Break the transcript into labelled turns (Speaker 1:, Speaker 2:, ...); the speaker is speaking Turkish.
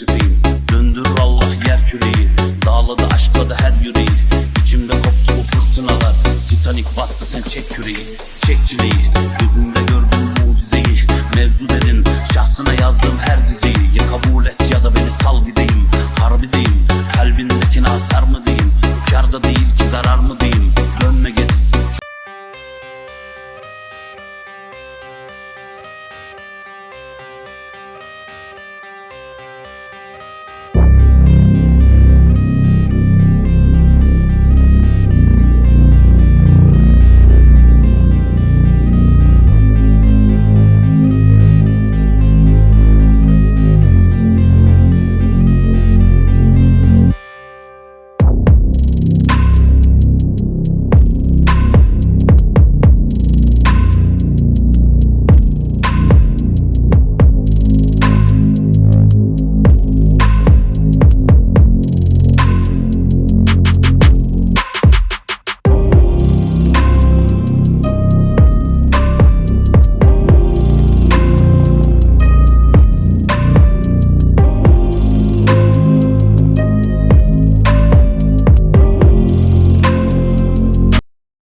Speaker 1: tüfeği Döndür Allah yer küreyi Dağladı aşkladı her yüreği. İçimde koptu bu fırtınalar. Titanik battı sen çek küreyi Çek çileyi. Gözümde gördüm